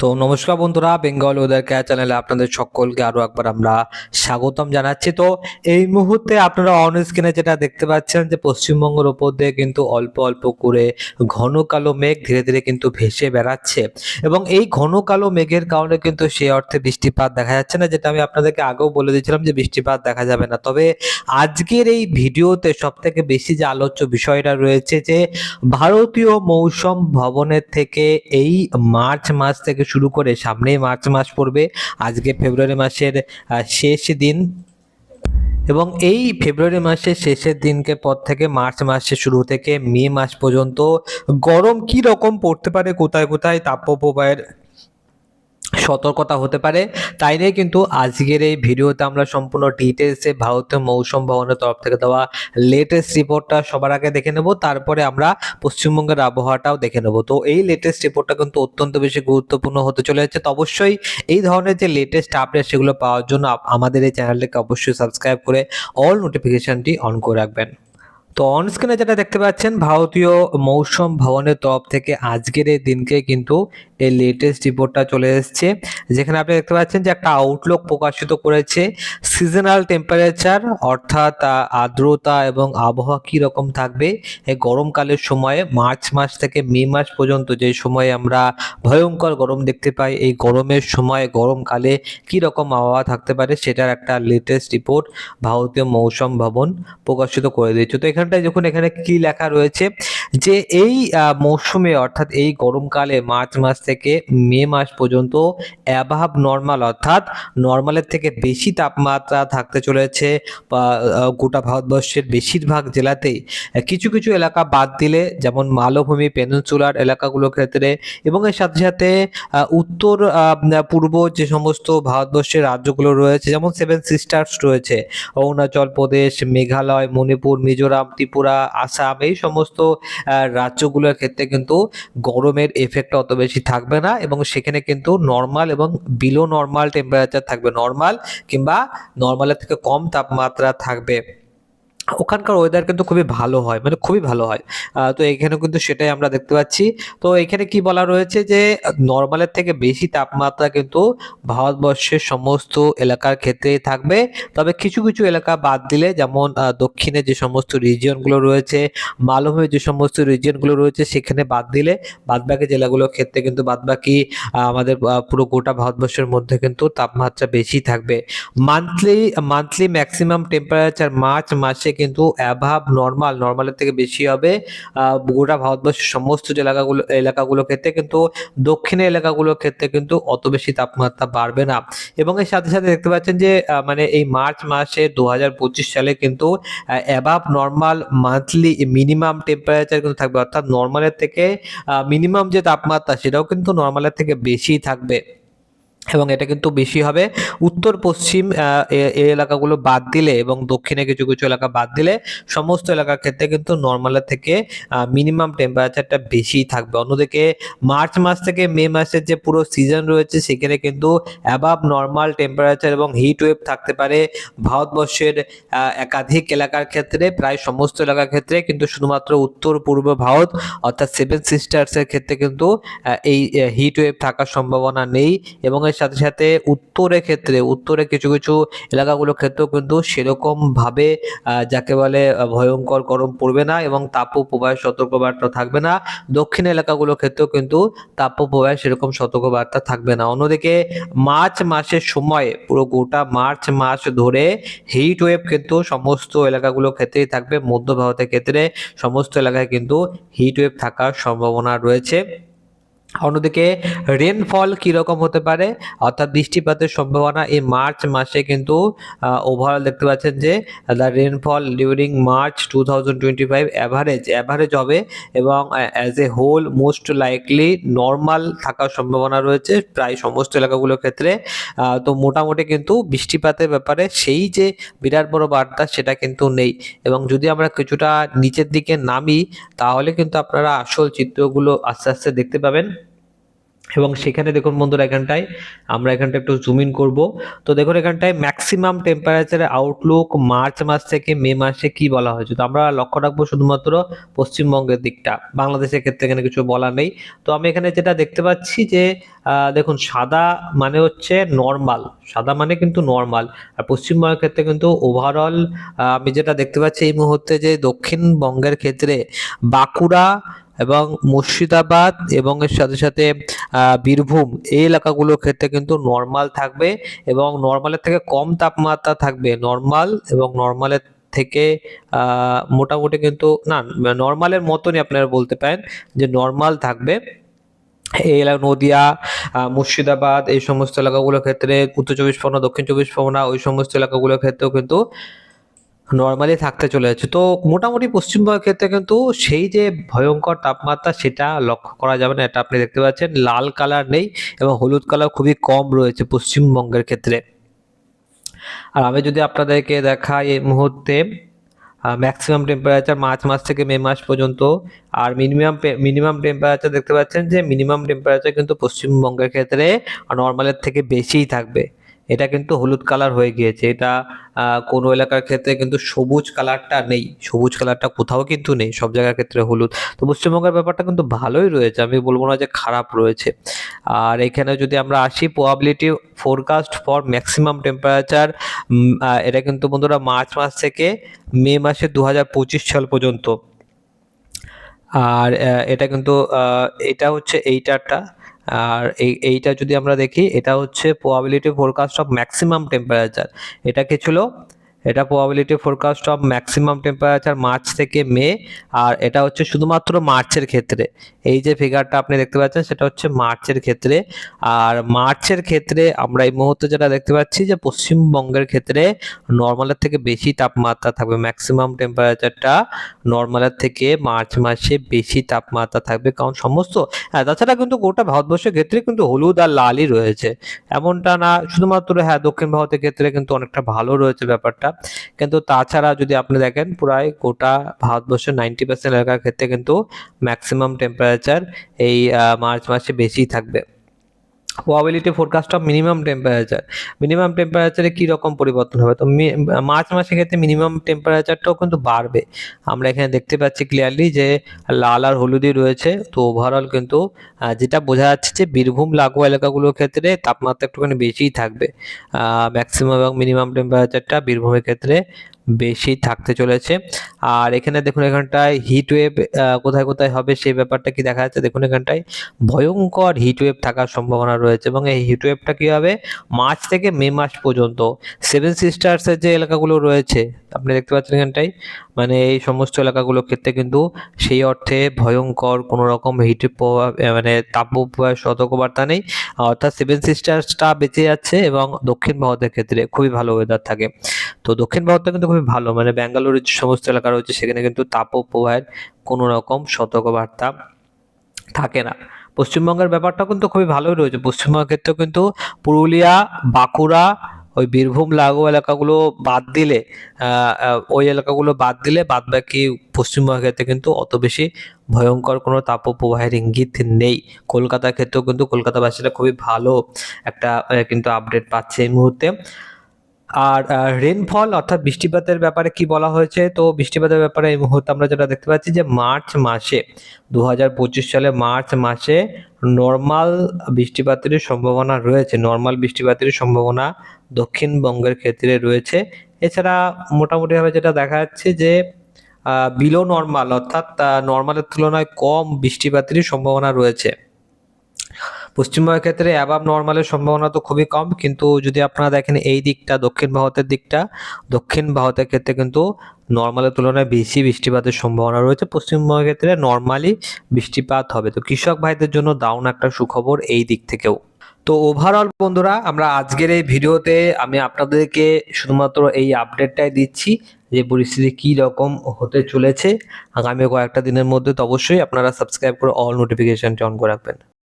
তো নমস্কার বন্ধুরা বেঙ্গল ওয়েদার কেয়ার চ্যানেলে আপনাদের সকলকে আরও একবার আমরা স্বাগতম জানাচ্ছি। তো এই মুহূর্তে আপনারা অন স্ক্রিনে যেটা দেখতে পাচ্ছেন যে পশ্চিমবঙ্গের ওপর দিয়ে কিন্তু অল্প অল্প করে ঘন কালো মেঘ ধীরে ধীরে কিন্তু ভেসে বেড়াচ্ছে এবং এই ঘন কালো মেঘের কারণে কিন্তু সেই অর্থে বৃষ্টিপাত দেখা যাচ্ছে না, যেটা আমি আপনাদেরকে আগেও বলে দিয়েছিলাম যে বৃষ্টিপাত দেখা যাবে না। তবে আজকের এই ভিডিওতে সব থেকে বেশি যে আলোচ্য বিষয়টা রয়েছে যে ভারতীয় মৌসুম ভবনের থেকে এই মার্চ মাস থেকে শুরু করে সামনেই মার্চ মাস পড়বে। আজকে ফেব্রুয়ারি মাসের শেষ দিন। এবং এই ফেব্রুয়ারি মাসের শেষের দিনকে পর থেকে মার্চ মাসের শুরু থেকে মে মাস পর্যন্ত গরম কি রকম পড়তে পারে, কোথায় কোথায়, তাপপ্রবাহের সতর্কতা হতে পারে। তাই নিয়ে কিন্তু আজকের এই ভিডিওতে আমরা সম্পূর্ণ ডিটেলসে ভারতীয় মৌসুম ভবনের তরফ থেকে দেওয়া লেটেস্ট রিপোর্টটা সবার আগে দেখে নেব। তারপরে আমরা পশ্চিমবঙ্গের আবহাওয়াটাও দেখে নেব। তো এই লেটেস্ট রিপোর্টটা কিন্তু অত্যন্ত বেশি গুরুত্বপূর্ণ হতে চলে যাচ্ছে তো অবশ্যই এই ধরনের যে লেটেস্ট আপডেট সেগুলো পাওয়ার জন্য আমাদের এই চ্যানেলটিকে অবশ্যই সাবস্ক্রাইব করে অল নোটিফিকেশনটি অন করে রাখবেন। তো অন স্ক্রিনে যেটা দেখতে পাচ্ছেন, ভারতীয় মৌসুম ভবনের তরফ থেকে আজকের এই দিনকে কিন্তু এই লেটেস্ট রিপোর্টটা চলে এসেছে। যেখানে আপনি দেখতে পাচ্ছেন যে একটা আউটলুক প্রকাশিত করেছে। সিজনাল টেম্পারেচার অর্থাৎ আর্দ্রতা এবং আবহাওয়া কি রকম থাকবে? এই গরমকালের সময়ে, মার্চ মাস থেকে মে মাস পর্যন্ত যে সময়ে আমরা ভয়ঙ্কর গরম দেখতে পাই, এই গরমের সময়, গরমকালে কি রকম আবহাওয়া থাকতে পারে, সেটার একটা লেটেস্ট রিপোর্ট ভারতীয় মৌসুম ভবন প্রকাশিত করে দিয়েছে। তো এখানটায় যখন এখানে কি লেখা রয়েছে যে এই মৌসুমে, অর্থাৎ এই গরমকালে মার্চ মাস থেকে মে মাস পর্যন্ত অ্যাভাব নর্মাল, অর্থাৎ নর্মালের থেকে বেশি তাপমাত্রা থাকতে চলেছে গোটা ভারতবর্ষের বেশিরভাগ জেলাতেই। কিছু কিছু এলাকা বাদ দিলে, যেমন মালভূমি, পেনিনসুলার এলাকাগুলোর ক্ষেত্রে, এবং এর সাথে সাথে উত্তর পূর্ব যে সমস্ত ভারতবর্ষের রাজ্যগুলো রয়েছে, যেমন সেভেন সিস্টার্স রয়েছে, অরুণাচল প্রদেশ, মেঘালয়, মণিপুর, মিজোরাম ত্রিপুরা, আসাম এই সমস্ত রাজ্যগুলোর ক্ষেত্রে কিন্তু গরমের এফেক্টটা অত বেশি থাকবে না এবং সেখানে কিন্তু নর্মাল এবং বিলো নর্মাল টেম্পারেচার থাকবে। নর্মাল কিংবা নর্মালের থেকে কম তাপমাত্রা থাকবে। ওখানকার ওয়েদার কিন্তু খুবই ভালো হয় মানে খুবই ভালো হয়। তো এখানে কিন্তু সেটাই আমরা দেখতে পাচ্ছি। তো এখানে কি বলা রয়েছে যে নর্মালের থেকে বেশি তাপমাত্রা কিন্তু ভারতবর্ষের সমস্ত এলাকার ক্ষেত্রেই থাকবে। তবে কিছু কিছু এলাকা বাদ দিলে যেমন দক্ষিণে যে সমস্ত রিজিয়নগুলো রয়েছে, মালভূমির যে সমস্ত রিজিয়নগুলো রয়েছে, সেখানে বাদ দিলে বাদবাকি জেলাগুলোর ক্ষেত্রে কিন্তু বাদবাকি আমাদের পুরো গোটা ভারতবর্ষের মধ্যে কিন্তু তাপমাত্রা বেশি থাকবে। Monthly monthly maximum temperature March মাসে কিন্তু অ্যাভাব নর্মাল নর্মালের থেকে বেশি হবে। গোটা ভারতবর্ষের সমস্ত যে এলাকাগুলো এলাকাগুলোর ক্ষেত্রে কিন্তু দক্ষিণের এলাকাগুলোর ক্ষেত্রে কিন্তু অত বেশি তাপমাত্রা বাড়বে না। এবং এর সাথে সাথে দেখতে পাচ্ছেন যে মানে এই মার্চ মাসে দু হাজার পঁচিশ সালে কিন্তু above normal monthly minimum temperature কিন্তু থাকবে। অর্থাৎ নর্মালের থেকে মিনিমাম যে তাপমাত্রা সেটাও কিন্তু নর্মালের থেকে বেশি থাকবে। এবং এটা কিন্তু বেশি হবে। উত্তর, পশ্চিম এই এলাকাগুলো বাদ দিলে এবং দক্ষিণে কিছু কিছু এলাকা বাদ দিলে সমস্ত এলাকার ক্ষেত্রে কিন্তু নর্মালের থেকে মিনিমাম টেম্পারেচারটা বেশি থাকবে। অন্যদিকে মার্চ মাস থেকে মে মাসের যে পুরো সিজন রয়েছে, সেখানে কিন্তু অ্যাবাভ নর্মাল টেম্পারেচার এবং হিট ওয়েভ থাকতে পারে। ভারতবর্ষের একাধিক এলাকার ক্ষেত্রে, প্রায় সমস্ত এলাকার ক্ষেত্রে কিন্তু শুধুমাত্র উত্তর, পূর্ব ভারত অর্থাৎ সেভেন সিস্টার্সের ক্ষেত্রে কিন্তু এই হিট ওয়েভ থাকার সম্ভাবনা নেই এবং সাথে সাথে উত্তরের ক্ষেত্রে উত্তরে কিছু কিছু এলাকাগুলোর ক্ষেত্রেও কিন্তু সেরকমভাবে যাকে বলে ভয়ঙ্কর গরম পড়বে না এবং তাপপ্রবাহের সতর্কবার্তা থাকবে না। দক্ষিণ এলাকাগুলোর ক্ষেত্রেও কিন্তু তাপপ্রবাহের সেরকম সতর্কবার্তা থাকবে না। অন্যদিকে, মার্চ মাসের সময়, পুরো গোটা মার্চ মাস ধরে হিট ওয়েভ কিন্তু সমস্ত এলাকাগুলোর ক্ষেত্রেই থাকবে। মধ্য ভারতের ক্ষেত্রে সমস্ত এলাকায় কিন্তু হিট ওয়েভ থাকার সম্ভাবনা রয়েছে। অন্যদিকে রেনফল কীরকম হতে পারে? অর্থাৎ বৃষ্টিপাতের সম্ভাবনা এই মার্চ মাসে কিন্তু ওভারঅল দেখতে পাচ্ছেন যে the rainfall during March two thousand twenty five average average হবে এবং as a whole most likely normal থাকার সম্ভাবনা রয়েছে প্রায় সমস্ত এলাকাগুলোর ক্ষেত্রে। তো মোটামুটি কিন্তু বৃষ্টিপাতের ব্যাপারে সেই যে বিরাট বড় বার্তা সেটা কিন্তু নেই। এবং যদি আমরা কিছুটা নিচের দিকে নামি, তাহলে কিন্তু আপনারা আসল চিত্রগুলো আস্তে আস্তে দেখতে পাবেন। এবং সেখানে দেখুন বন্ধুরা, এখানটায় আমরা এখানটা একটু জুম ইন করব। তো দেখুন, এখানটায় ম্যাক্সিমাম টেম্পারেচারের আউটলুক মার্চ মাস থেকে মে মাসে কি বলা হয়েছে? তো আমরা লক্ষ্য রাখব শুধুমাত্র পশ্চিমবঙ্গের দিকটা। বাংলাদেশের ক্ষেত্রে এখানে কিছু বলা নেই। তো আমি এখানে যেটা দেখতে পাচ্ছি যে দেখুন, সাদা মানে হচ্ছে নর্মাল সাদা মানে কিন্তু নর্মাল আর পশ্চিমবঙ্গের ক্ষেত্রে কিন্তু ওভারঅল আমি যেটা দেখতে পাচ্ছি এই মুহূর্তে যে দক্ষিণবঙ্গের ক্ষেত্রে বাঁকুড়া এবং মুর্শিদাবাদ এবং এর সাথে সাথে বীরভূম, এই এলাকাগুলোর ক্ষেত্রে কিন্তু নর্মাল থাকবে এবং নর্মালের থেকে কম তাপমাত্রা থাকবে। নর্মাল এবং নর্মালের থেকে মোটামুটি কিন্তু, না নর্মালের মতনই আপনারা বলতে পারেন যে নর্মাল থাকবে। এই এলাকা, নদিয়া মুর্শিদাবাদ, এই সমস্ত এলাকাগুলোর ক্ষেত্রে উত্তর চব্বিশ পরগনা, দক্ষিণ চব্বিশ পরগনা, ওই সমস্ত এলাকাগুলোর ক্ষেত্রেও কিন্তু নর্মালি থাকতে চলে যাচ্ছে তো মোটামুটি পশ্চিমবঙ্গের ক্ষেত্রে কিন্তু সেই যে ভয়ঙ্কর তাপমাত্রা, সেটা লক্ষ্য করা যাবে না। এটা আপনি দেখতে পাচ্ছেন, লাল কালার নেই এবং হলুদ কালার খুবই কম রয়েছে পশ্চিমবঙ্গের ক্ষেত্রে। আর আমি যদি আপনাদেরকে দেখাই এই মুহূর্তে ম্যাক্সিমাম টেম্পারেচার মার্চ মাস থেকে মে মাস পর্যন্ত। আর মিনিমাম মিনিমাম টেম্পারেচার দেখতে পাচ্ছেন যে মিনিমাম টেম্পারেচার কিন্তু পশ্চিমবঙ্গের ক্ষেত্রে নর্মালের থেকে বেশিই থাকবে। এটা কিন্তু হলুদ কালার হয়ে গিয়েছে। এটা কোনো এলাকার ক্ষেত্রে কিন্তু সবুজ কালারটা নেই। সবুজ কালারটা কোথাও কিন্তু নেই, সব জায়গার ক্ষেত্রে হলুদ। তো পশ্চিমবঙ্গের ব্যাপারটা কিন্তু ভালোই রয়েছে, আমি বলব না যে খারাপ রয়েছে। আর এখানে যদি আমরা আসি probability forecast for maximum temperature এটা কিন্তু বন্ধুরা মার্চ মাস থেকে মে মাসে দু হাজার পঁচিশ সাল পর্যন্ত। আর এটা কিন্তু এটা হচ্ছে এইটারটা। আর এই, এইটা যদি আমরা দেখি, এটা হচ্ছে probability forecast of maximum temperature এটা কি ছিল এটা probability forecast of maximum temperature March থেকে মে আর এটা হচ্ছে শুধুমাত্র মার্চের ক্ষেত্রে। এই যে ফিগারটা আপনি দেখতে পাচ্ছেন, সেটা হচ্ছে মার্চের ক্ষেত্রে। আর মার্চের ক্ষেত্রে আমরা এই মুহূর্তে যেটা দেখতে পাচ্ছি যে পশ্চিমবঙ্গের ক্ষেত্রে নর্মালের থেকে বেশি তাপমাত্রা থাকবে। ম্যাক্সিমাম টেম্পারেচারটা নর্মালের থেকে মার্চ মাসে বেশি তাপমাত্রা থাকবে। কারণ সমস্ত হ্যাঁ তাছাড়া কিন্তু গোটা ভারতবর্ষের ক্ষেত্রে কিন্তু হলুদ আর লালই রয়েছে। এমনটা না, শুধুমাত্র হ্যাঁ দক্ষিণ ভারতের ক্ষেত্রে কিন্তু অনেকটা ভালো রয়েছে ব্যাপারটা। কিন্তু তাছাড়া যদি আপনি দেখেন প্রায় গোটা ভারতবর্ষের নাইনটি পার্সেন্ট এলাকার ক্ষেত্রে কিন্তু ম্যাক্সিমাম টেম্পারেচার এই মার্চ মাসে বেশি থাকবে। Probability forecast of minimum temperature minimum টেম্পারেচারে কী রকম পরিবর্তন হবে? তো মার্চ মাসের ক্ষেত্রে মিনিমাম টেম্পারেচারটাও কিন্তু বাড়বে। আমরা এখানে দেখতে পাচ্ছি ক্লিয়ারলি যে লাল আর হলুদই রয়েছে। তো ওভারঅল কিন্তু যেটা বোঝা যাচ্ছে যে বীরভূম লাগোয়া এলাকাগুলোর ক্ষেত্রে তাপমাত্রা একটুখানি বেশিই থাকবে। ম্যাক্সিমাম এবং মিনিমাম টেম্পারেচারটা বীরভূমের ক্ষেত্রে বেশি থাকতে চলেছে। আর এখানে দেখুন, এখানটায় হিট ওয়েভ কোথায় কোথায় হবে সেই ব্যাপারটা কি দেখা যাচ্ছে? দেখুন, এখানটায় ভয়ঙ্কর হিট ওয়েভ থাকার সম্ভাবনা রয়েছে এবং এই হিট ওয়েভটা কী হবে? মার্চ থেকে মে মাস পর্যন্ত। সেভেন সিস্টার্সের যে এলাকাগুলো রয়েছে, আপনি দেখতে পাচ্ছেন এখানটায় মানে এই সমস্ত এলাকাগুলোর ক্ষেত্রে কিন্তু সেই অর্থে ভয়ঙ্কর কোনো রকম হিট প্রভাব মানে তাপপ্রবাহের সতর্কবার্তা নেই। অর্থাৎ সেভেন সিস্টার্সটা বেঁচে যাচ্ছে এবং দক্ষিণ ভারতের ক্ষেত্রে খুবই ভালো ওয়েদার থাকে। তো দক্ষিণ ভারতটা কিন্তু খুবই ভালো মানে ব্যাঙ্গালোরের যে সমস্ত এলাকা রয়েছে সেখানে কিন্তু তাপপ্রবাহের কোনো রকম সতর্কবার্তা থাকে না। পশ্চিমবঙ্গের ব্যাপারটা কিন্তু খুবই ভালোই রয়েছে। পশ্চিমবঙ্গের ক্ষেত্রেও কিন্তু পুরুলিয়া, বাঁকুড়া, ওই বীরভূম, লাগোয়া এলাকাগুলো বাদ দিলে ওই এলাকাগুলো বাদ দিলে বাদ বাকি পশ্চিমবঙ্গের ক্ষেত্রে কিন্তু অত বেশি ভয়ঙ্কর কোনো তাপপ্রবাহের ইঙ্গিত নেই। কলকাতার ক্ষেত্রেও কিন্তু কলকাতাবাসীরা খুবই ভালো একটা কিন্তু আপডেট পাচ্ছে এই মুহূর্তে। আর রেনফল অর্থাৎ বৃষ্টিপাতের ব্যাপারে কি বলা হয়েছে? তো বৃষ্টিপাতের ব্যাপারে এই মুহূর্তে আমরা যেটা দেখতে পাচ্ছি যে মার্চ মাসে দু হাজার পঁচিশ সালে মার্চ মাসে নর্মাল বৃষ্টিপাতের সম্ভাবনা রয়েছে। নর্মাল বৃষ্টিপাতের সম্ভাবনা দক্ষিণবঙ্গের ক্ষেত্রে রয়েছে। এছাড়া মোটামুটিভাবে যেটা দেখা যাচ্ছে যে বিলো নর্মাল অর্থাৎ নর্মালের তুলনায় কম বৃষ্টিপাতেরই সম্ভাবনা রয়েছে। পশ্চিমবঙ্গের ক্ষেত্রে অ্যাবাব নর্মালের সম্ভাবনা তো খুবই কম, কিন্তু যদি আপনারা দেখেন এই দিকটা, দক্ষিণ ভারতের দিকটা, দক্ষিণ ভারতের ক্ষেত্রে কিন্তু নর্মালের তুলনায় বেশি বৃষ্টিপাতের সম্ভাবনা রয়েছে। পশ্চিমবঙ্গের ক্ষেত্রে নর্মালি বৃষ্টিপাত হবে। তো কৃষক ভাইদের জন্য দারুণ একটা সুখবর এই দিক থেকেও। তো ওভারঅল বন্ধুরা, আমরা আজকের এই ভিডিওতে আমি আপনাদেরকে শুধুমাত্র এই আপডেটটাই দিচ্ছি যে পরিস্থিতি কী রকম হতে চলেছে। আগামী কয়েকটা দিনের মধ্যে তো অবশ্যই আপনারা সাবস্ক্রাইব করে অল নোটিফিকেশনটি অন করে রাখবেন।